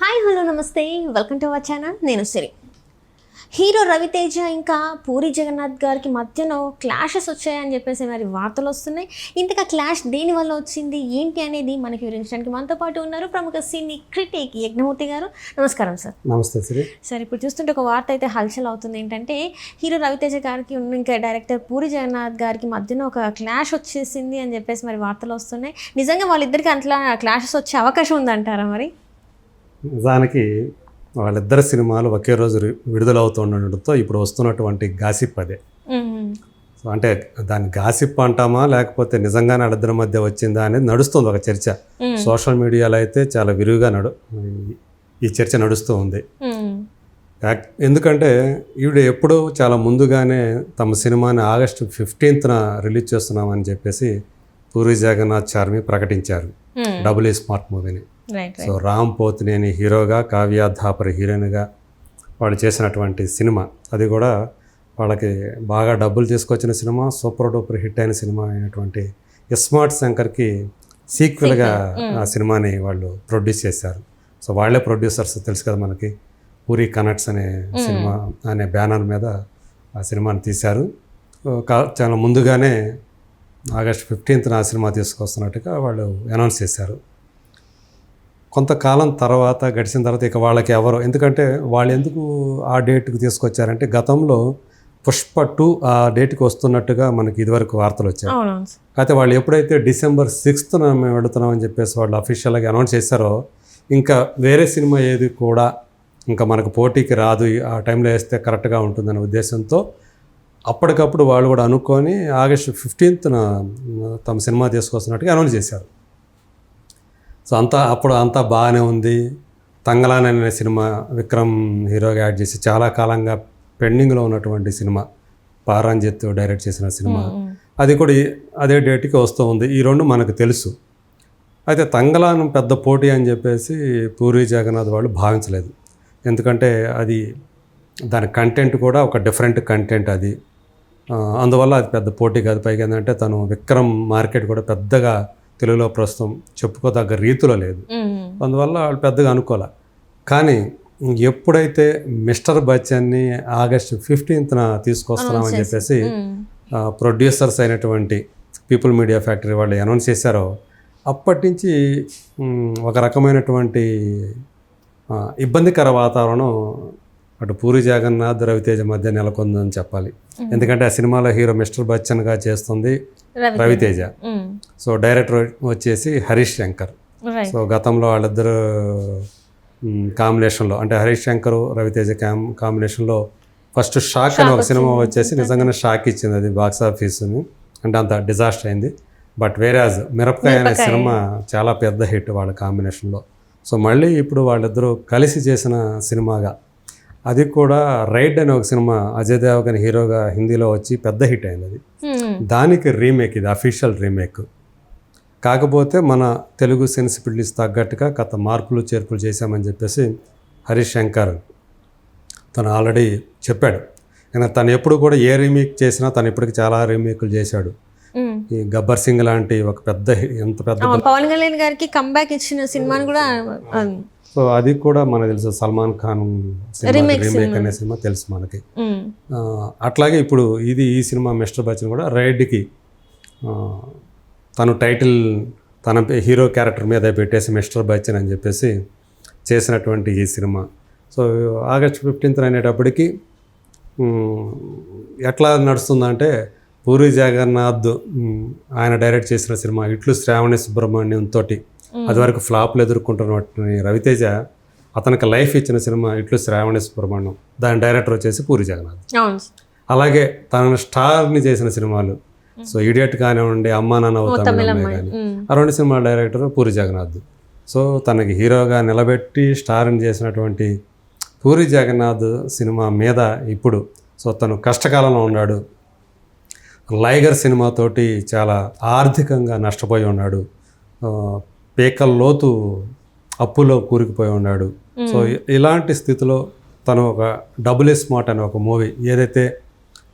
Hi hello నమస్తే. Welcome to our channel నేను Siri. Hero Raviteja ఇంకా పూరి జగన్నాథ్ గారికి మధ్యలో క్లాషెస్ వచ్చాయని చెప్పేసి మరి వార్తలు వస్తున్నాయి. ఇంతగా క్లాష్ దేని వల్ల వచ్చింది? ఏంటి అనేది మనకి వివరించడానికి మనతో పాటు ఉన్నారు ప్రముఖ సినీ క్రిటిక్ యజ్ఞమూర్తి గారు. నమస్కారం సార్. నమస్తే శ్రీ సార్ ఇప్పుడు చూస్తుంటే ఒక వార్త అయితే హల్చల్ అవుతుంది. ఏంటంటే హీరో రవితేజ గారికి ఉన్న ఇంకా డైరెక్టర్ పూరి జగన్నాథ్ గారికి మధ్యన ఒక క్లాష్ వచ్చేసింది అని చెప్పేసి మరి వార్తలు వస్తున్నాయి. నిజంగా వాళ్ళిద్దరికి అట్లా క్లాషెస్ వచ్చే అవకాశం ఉందంటారా మరి? నిజానికి వాళ్ళిద్దరు సినిమాలు ఒకే రోజు విడుదలవుతుండటంతో ఇప్పుడు వస్తున్నటువంటి గాసిప్ అదే. సో అంటే దాన్ని గాసిప్ అంటామా లేకపోతే నిజంగానే వాళ్ళిద్దరి మధ్య వచ్చిందా అనేది నడుస్తుంది ఒక చర్చ. సోషల్ మీడియాలో అయితే చాలా విరివిగా నడు ఈ- చర్చ నడుస్తూ ఉంది ఎందుకంటే ఈవిడ ఎప్పుడూ చాలా ముందుగానే తమ సినిమాని ఆగస్టు ఫిఫ్టీన్త్న రిలీజ్ చేస్తున్నామని చెప్పేసి పూరి జగన్నాథ్ చార్మి ప్రకటించారు. డబుల్ ఈ స్మార్ట్ మూవీని సో రామ్ పోతినేని హీరోగా కావ్య ధాపర్ హీరోయిన్గా వాళ్ళు చేసినటువంటి సినిమా. అది కూడా వాళ్ళకి బాగా డబ్బులు తీసుకొచ్చిన సినిమా సూపర్ డూపర్ హిట్ అయిన సినిమా అయినటువంటి ఇస్మార్ట్ శంకర్కి సీక్వెల్గా ఆ సినిమాని వాళ్ళు ప్రొడ్యూస్ చేశారు. సో వాళ్ళే ప్రొడ్యూసర్స్ తెలుసు కదా మనకి. పూరి కనెక్ట్స్ అనే సినిమా అనే బ్యానర్ మీద ఆ సినిమాని తీశారు. చాలా ముందుగానే ఆగస్ట్ ఫిఫ్టీన్త్న ఆ సినిమా తీసుకొస్తున్నట్టుగా వాళ్ళు అనౌన్స్ చేశారు. కొంతకాలం తర్వాత గడిచిన తర్వాత ఇక వాళ్ళకి ఎవరు? ఎందుకంటే వాళ్ళు ఎందుకు ఆ డేట్కి తీసుకొచ్చారంటే గతంలో పుష్ప టూ ఆ డేట్కి వస్తున్నట్టుగా మనకి ఇదివరకు వార్తలు వచ్చాయి. అయితే వాళ్ళు ఎప్పుడైతే డిసెంబర్ సిక్స్త్న మేము వెళుతున్నామని చెప్పేసి వాళ్ళు అఫీషియల్గా అనౌన్స్ చేశారో ఇంకా వేరే సినిమా ఏది కూడా ఇంకా మనకు పోటీకి రాదు ఆ టైంలో వేస్తే కరెక్ట్గా ఉంటుందనే ఉద్దేశంతో అప్పటికప్పుడు వాళ్ళు కూడా అనుకొని ఆగస్టు ఫిఫ్టీన్త్న తమ సినిమా తీసుకొస్తున్నట్టుగా అనౌన్స్ చేశారు. సో అంతా అప్పుడు అంతా బాగానే ఉంది. తంగలాన్ అనే సినిమా విక్రమ్ హీరోగా యాడ్ చేసి చాలా కాలంగా పెండింగ్లో ఉన్నటువంటి సినిమా. పారాంజిత్ డైరెక్ట్ చేసిన సినిమా. అది కూడా అదే డేట్కి వస్తూ ఉంది. ఈ రెండు మనకు తెలుసు. అయితే తంగలాన్ పెద్ద పోటీ అని చెప్పేసి పూరి జగన్నాథ్ వాళ్ళు భావించలేదు. ఎందుకంటే అది దాని కంటెంట్ కూడా ఒక డిఫరెంట్ కంటెంట్ అది. అందువల్ల అది పెద్ద పోటీ కాదు. పైగా ఏంటంటే తను విక్రమ్ మార్కెట్ కూడా పెద్దగా తెలుగులో ప్రస్తుతం చెప్పుకోదగ్గ రీతిలో లేదు. అందువల్ల వాళ్ళు పెద్దగా అనుకోలే. కానీ ఎప్పుడైతే మిస్టర్ బచ్చన్ని ఆగస్టు ఫిఫ్టీన్త్న తీసుకొస్తున్నామని చెప్పేసి ప్రొడ్యూసర్స్ అయినటువంటి పీపుల్ మీడియా ఫ్యాక్టరీ వాళ్ళు అనౌన్స్ చేశారో అప్పటి నుంచి ఒక రకమైనటువంటి ఇబ్బందికర వాతావరణం అటు పూరి జగన్నాథ్ రవితేజ మధ్య నెలకొందని చెప్పాలి. ఎందుకంటే ఆ సినిమాలో హీరో మిస్టర్ బచ్చన్గా చేస్తుంది రవి రవితేజ. సో డైరెక్టర్ వచ్చేసి హరీష్ శంకర్. సో గతంలో వాళ్ళిద్దరు కాంబినేషన్లో అంటే హరీష్ శంకర్ రవితేజ కాం కాంబినేషన్లో ఫస్ట్ షాక్ అని ఒక సినిమా వచ్చేసి నిజంగానే షాక్ ఇచ్చింది అది బాక్స్ ఆఫీస్ని. అంటే అంత డిజాస్టర్ అయింది. బట్ వేరాజ్ మిరపకాయ అనే సినిమా చాలా పెద్ద హిట్ వాళ్ళ కాంబినేషన్లో. సో మళ్ళీ ఇప్పుడు వాళ్ళిద్దరూ కలిసి చేసిన సినిమాగా అది కూడా రైడ్ అనే ఒక సినిమా అజయ్ దేవగన్ హీరోగా హిందీలో వచ్చి పెద్ద హిట్ అయింది అది. దానికి రీమేక్ ఇది అఫీషియల్ రీమేక్ కాకపోతే మన తెలుగు సెన్సిబిలిటీస్ తగ్గట్టుగా గత మార్పులు చేర్పులు చేశామని చెప్పేసి హరీష్ శంకర్ తను ఆల్రెడీ చెప్పాడు కానీ తను ఎప్పుడు కూడా ఏ రీమేక్ చేసినా తను ఇప్పటికి చాలా రీమేక్లు చేశాడు. ఈ గబ్బర్ సింగ్ లాంటి ఒక పెద్ద ఎంత పెద్ద పవన్ కళ్యాణ్ గారికి కంబ్యాక్ ఇచ్చిన సినిమాని కూడా సో అది కూడా మనకు తెలుసు. సల్మాన్ ఖాన్ రీమేక్ అనే సినిమా తెలుసు మనకి. అట్లాగే ఇప్పుడు ఇది ఈ సినిమా మిస్టర్ బచ్చన్ కూడా రైడ్కి తను టైటిల్ తన హీరో క్యారెక్టర్ మీద పెట్టేసి మిస్టర్ బచ్చన్ అని చెప్పేసి చేసినటువంటి ఈ సినిమా. సో ఆగస్ట్ ఫిఫ్టీన్త్ అనేటప్పటికి ఎట్లా నడుస్తుందంటే పూరి జగన్నాథ్ ఆయన డైరెక్ట్ చేసిన సినిమా ఇట్లు శ్రావణి సుబ్రహ్మణ్యం తోటి. అది వరకు ఫ్లాప్లు ఎదుర్కొంటున్నటువంటి రవితేజ అతనికి లైఫ్ ఇచ్చిన సినిమా ఇట్లు శ్రావణి సుబ్రహ్మణ్యం. దాని డైరెక్టర్ వచ్చేసి పూరి జగన్నాథ్. అలాగే తన స్టార్ని చేసిన సినిమాలు. సో ఇడియట్ కానివ్వండి అమ్మా నాన్న కానీ. ఆ రెండు సినిమాల డైరెక్టర్ పూరి జగన్నాథ్. సో తనకి హీరోగా నిలబెట్టి స్టార్ని చేసినటువంటి పూరి జగన్నాథ్ సినిమా మీద ఇప్పుడు సో తను కష్టకాలంలో ఉన్నాడు. లైగర్ సినిమాతోటి చాలా ఆర్థికంగా నష్టపోయి ఉన్నాడు. పేకల లోతు అప్పులో కూరుకుపోయి ఉన్నాడు. సో ఇలాంటి స్థితిలో తను ఒక డబుల్ స్మార్ట్ అనే ఒక మూవీ ఏదైతే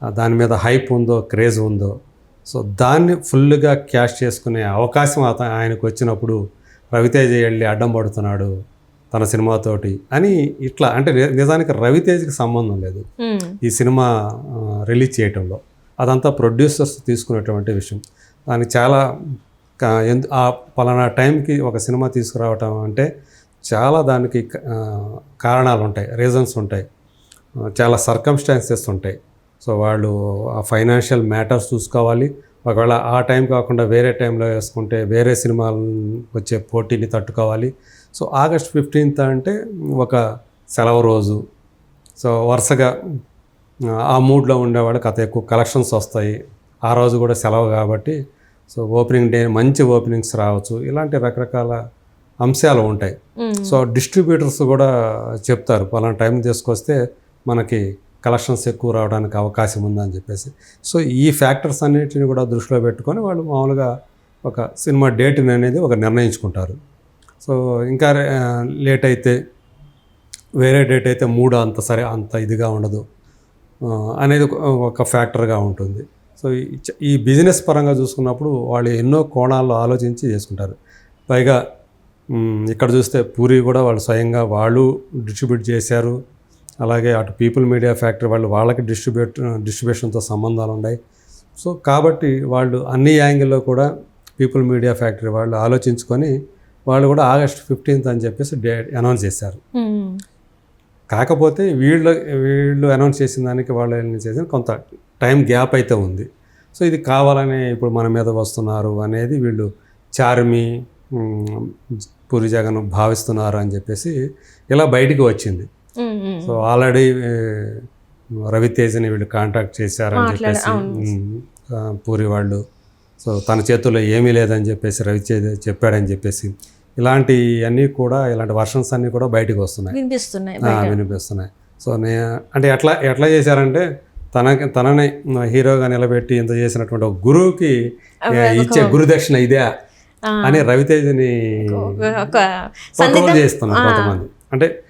దాని మీద హైప్ ఉందో క్రేజ్ ఉందో సో దాన్ని ఫుల్గా క్యాష్ చేసుకునే అవకాశం అత ఆయనకు వచ్చినప్పుడు రవితేజ వెళ్ళి అడ్డం పడుతున్నాడు తన సినిమాతోటి అని ఇట్లా అంటే నిజానికి రవితేజ్కి సంబంధం లేదు. ఈ సినిమా రిలీజ్ చేయటంలో. అదంతా ప్రొడ్యూసర్స్ తీసుకునేటువంటి విషయం. దానికి చాలా ఆ పలానా టైంకి ఒక సినిమా తీసుకురావటం అంటే చాలా దానికి కారణాలు ఉంటాయి రీజన్స్ ఉంటాయి. చాలా సర్కమ్స్టాన్సెస్ ఉంటాయి. సో వాళ్ళు ఆ ఫైనాన్షియల్ మ్యాటర్స్ చూసుకోవాలి. ఒకవేళ ఆ టైం కాకుండా వేరే టైంలో వేసుకుంటే వేరే సినిమాలు వచ్చే పోటీని తట్టుకోవాలి. సో ఆగస్ట్ ఫిఫ్టీన్త్ అంటే ఒక సెలవు రోజు. సో వరుసగా ఆ, మూడ్లో ఉండేవాళ్ళకి కథ ఎక్కువ కలెక్షన్స్ వస్తాయి. ఆ రోజు కూడా సెలవు కాబట్టి సో ఓపెనింగ్ డే మంచి ఓపెనింగ్స్ రావచ్చు. ఇలాంటి రకరకాల అంశాలు ఉంటాయి. సో డిస్ట్రిబ్యూటర్స్ కూడా చెప్తారు పలానా టైం తీసుకొస్తే మనకి కలెక్షన్స్ ఎక్కువ రావడానికి అవకాశం ఉందని చెప్పేసి. సో ఈ ఫ్యాక్టర్స్ అన్నిటిని కూడా దృష్టిలో పెట్టుకొని వాళ్ళు మామూలుగా ఒక సినిమా డేట్ని అనేది ఒక నిర్ణయించుకుంటారు. సో ఇంకా లేట్ అయితే వేరే డేట్ అయితే మూడు అంత సరే అంత ఇదిగా ఉండదు అనేది ఒక ఫ్యాక్టర్గా ఉంటుంది. సో ఈ బిజినెస్ పరంగా చూసుకున్నప్పుడు వాళ్ళు ఎన్నో కోణాల్లో ఆలోచించి చేసుకుంటారు. పైగా ఇక్కడ చూస్తే పూరి కూడా వాళ్ళు స్వయంగా వాళ్ళు డిస్ట్రిబ్యూట్ చేశారు. అలాగే అటు పీపుల్ మీడియా ఫ్యాక్టరీ వాళ్ళు వాళ్ళకి డిస్ట్రిబ్యూట్ డిస్ట్రిబ్యూషన్తో సంబంధాలు ఉన్నాయి. సో కాబట్టి వాళ్ళు అన్ని యాంగిల్లో కూడా పీపుల్ మీడియా ఫ్యాక్టరీ వాళ్ళు ఆలోచించుకొని వాళ్ళు కూడా ఆగస్ట్ ఫిఫ్టీన్త్ అని చెప్పేసి డే అనౌన్స్ చేశారు. కాకపోతే వీళ్ళు వీళ్ళు అనౌన్స్ చేసిన దానికి వాళ్ళు చేసిన కొంత టైం గ్యాప్ అయితే ఉంది. సో ఇది కావాలని ఇప్పుడు మన మీద వస్తున్నారు అనేది వీళ్ళు చార్మి పూరి జగన్ భావిస్తున్నారు అని చెప్పేసి ఇలా బయటికి వచ్చింది. సో ఆల్రెడీ రవితేజని వీళ్ళు కాంటాక్ట్ చేశారని చెప్పేసి పూరి వాళ్ళు సో తన చేతుల్లో ఏమీ లేదని చెప్పేసి రవితేజ చెప్పాడని చెప్పేసి ఇలాంటి అన్నీ కూడా ఇలాంటి వర్షన్స్ అన్నీ కూడా బయటకు వస్తున్నాయి. వినిపిస్తున్నాయి వినిపిస్తున్నాయి. సో నే అంటే ఎట్లా ఎట్లా చేశారంటే తనకి తనని హీరోగా నిలబెట్టి ఇంత చేసినటువంటి ఒక గురువుకి ఇచ్చే గురుదక్షిణ ఇదే. అని రవితేజని చేస్తున్నారు కొంతమంది. అంటే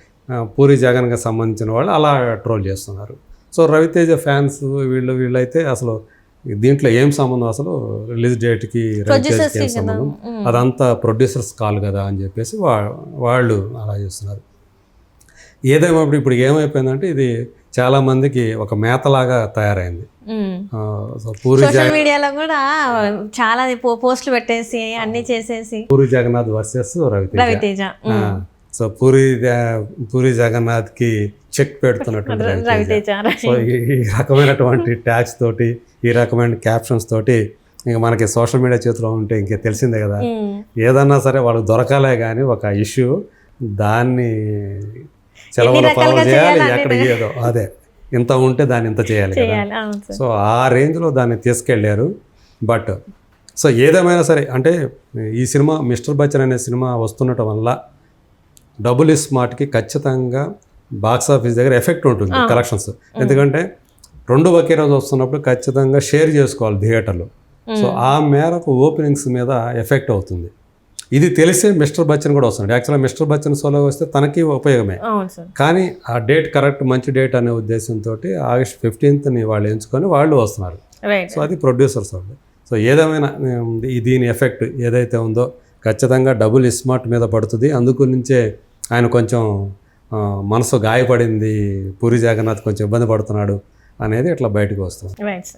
పూరి జగన్కి సంబంధించిన వాళ్ళు అలా ట్రోల్ చేస్తున్నారు. సో రవితేజ ఫ్యాన్స్ వీళ్ళు వీళ్ళైతే అసలు దీంట్లో ఏం సంబంధం అసలు? రిలీజ్ డేట్కి రవితేజకి ఏం సంబంధం? అదంతా ప్రొడ్యూసర్స్ కాల్ కదా అని చెప్పేసి వా వాళ్ళు అలా చేస్తున్నారు. ఏదేమైనప్పుడు ఇప్పుడు ఏమైపోయిందంటే ఇది చాలా మందికి ఒక మేతలాగా తయారైంది. పూరి సోషల్ మీడియాలో కూడా చాలా పోస్టులు పెట్టేసి అన్ని చేసేసి. పూరి జగన్నాథ్ వర్సెస్ రవితేజ. సో పూరి పూరి జగన్నాథ్కి చెక్ పెడుతున్నటువంటి రవితేజ. సో ఈ రకమైనటువంటి ట్యాగ్స్ తోటి ఈ రకమైన క్యాప్షన్స్ తోటి ఇంకా మనకి సోషల్ మీడియా చేతిలో ఉంటే ఇంకే తెలిసిందే కదా. ఏదన్నా సరే వాళ్ళకి దొరకాలే కానీ ఒక ఇష్యూ దాన్ని సెలవుల పాలు చేయాలి ఎక్కడ ఏదో అదే. ఇంత ఉంటే దాన్ని ఇంత చేయాలి కదా. సో ఆ రేంజ్లో దాన్ని తీసుకెళ్ళారు బట్ సో ఏదేమైనా సరే అంటే ఈ సినిమా మిస్టర్ బచ్చన్ అనే సినిమా వస్తుండటం వల్ల డబుల్ స్మార్ట్కి ఖచ్చితంగా బాక్స్ ఆఫీస్ దగ్గర ఎఫెక్ట్ ఉంటుంది కలెక్షన్స్. ఎందుకంటే రెండు ఒకే రోజు వస్తున్నప్పుడు ఖచ్చితంగా షేర్ చేసుకోవాలి థియేటర్లో. సో ఆ మేరకు ఓపెనింగ్స్ మీద ఎఫెక్ట్ అవుతుంది. ఇది తెలిసే మిస్టర్ బచ్చన్ కూడా వస్తుంది యాక్చువల్గా మిస్టర్ బచ్చన్ సోలో వస్తే తనకి ఉపయోగమే. కానీ ఆ డేట్ కరెక్ట్ మంచి డేట్ అనే ఉద్దేశంతో ఆగస్ట్ ఫిఫ్టీన్త్ని వాళ్ళు ఎంచుకొని వాళ్ళు వస్తున్నారు. సో అది ప్రొడ్యూసర్స్ వాళ్ళు. సో ఏదేమైనా దీని ఎఫెక్ట్ ఏదైతే ఉందో ఖచ్చితంగా డబుల్ స్మార్ట్ మీద పడుతుంది. అందుకు నుంచే ఆయన కొంచెం మనసు గాయపడింది. పూరి జగన్నాథ్ కొంచెం ఇబ్బంది పడుతున్నాడు అనేది ఇట్లా బయటకు వస్తుంది.